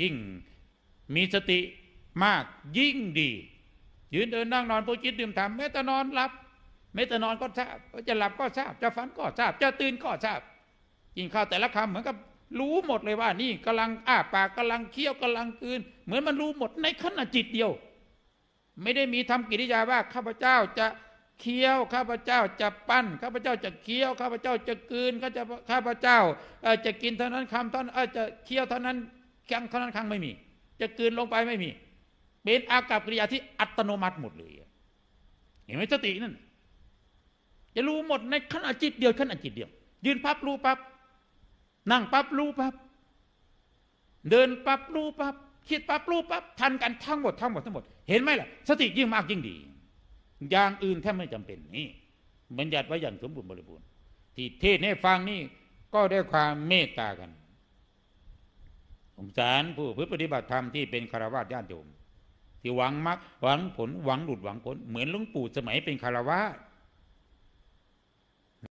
ยิ่งมีสติมากยิ่งดี ยืนเดินนั่งนอนพูดคิดดื่มทำแม้แต่นอนหลับแม้แต่นอนก็ทราบจะหลับก็ทราบ จะฝันก็ทราบ จะตื่นก็ทราบกินข้าวแต่ละคำเหมือนกับรู้หมดเลยว่า นี่กำลังอ้าปากกำลังเคี้ยวกำลังกืน เหมือนมันรู้หมดในขณะจิตเดียว ไม่ได้มีทำกิริยาว่าข้าพเจ้าจะเคี้ยวข้าพเจ้าจะปั้นข้าพเจ้าจะเคี้ยวข้าพเจ้าจะกืนข้าจะข้าพเจ้าจะกินเท่านั้นคำเท่านั้นจะเคี้ยวเท่านั้น ครั้งเท่านั้นครั้งไม่มี จะกืนลงไปไม่มี เป็นอากับกิริยาที่อัตโนมัติหมดเลยเห็นไหมสตินั่นจะรู้หมดในขณะจิตเดียวขณะจิตเดียว ยืนปั๊บรู้ปั๊บนั่งปั๊บรู้ปั๊บเดินปั๊บรู้ปั๊บคิดปั๊บรู้ปั๊บทันกันทั้งหมดทั้งหมดทั้งหมด เห็นไหมล่ะ สติยิ่งมากยิ่งดี อย่างอื่นแทบไม่จำเป็นนี่บัญญัติไว้อย่างสมบูรณ์บริบูรณ์ที่เทศน์ให้ฟังนี่ก็ได้ความเมตตากัน งสารผู้พฤติปฏิบัติธรรมที่เป็นคารวะญาติโยมที่หวังมรรคหวังผลหวังหลุดหวังพ้นเหมือนหลวงปู่สมัยเป็นคารวะ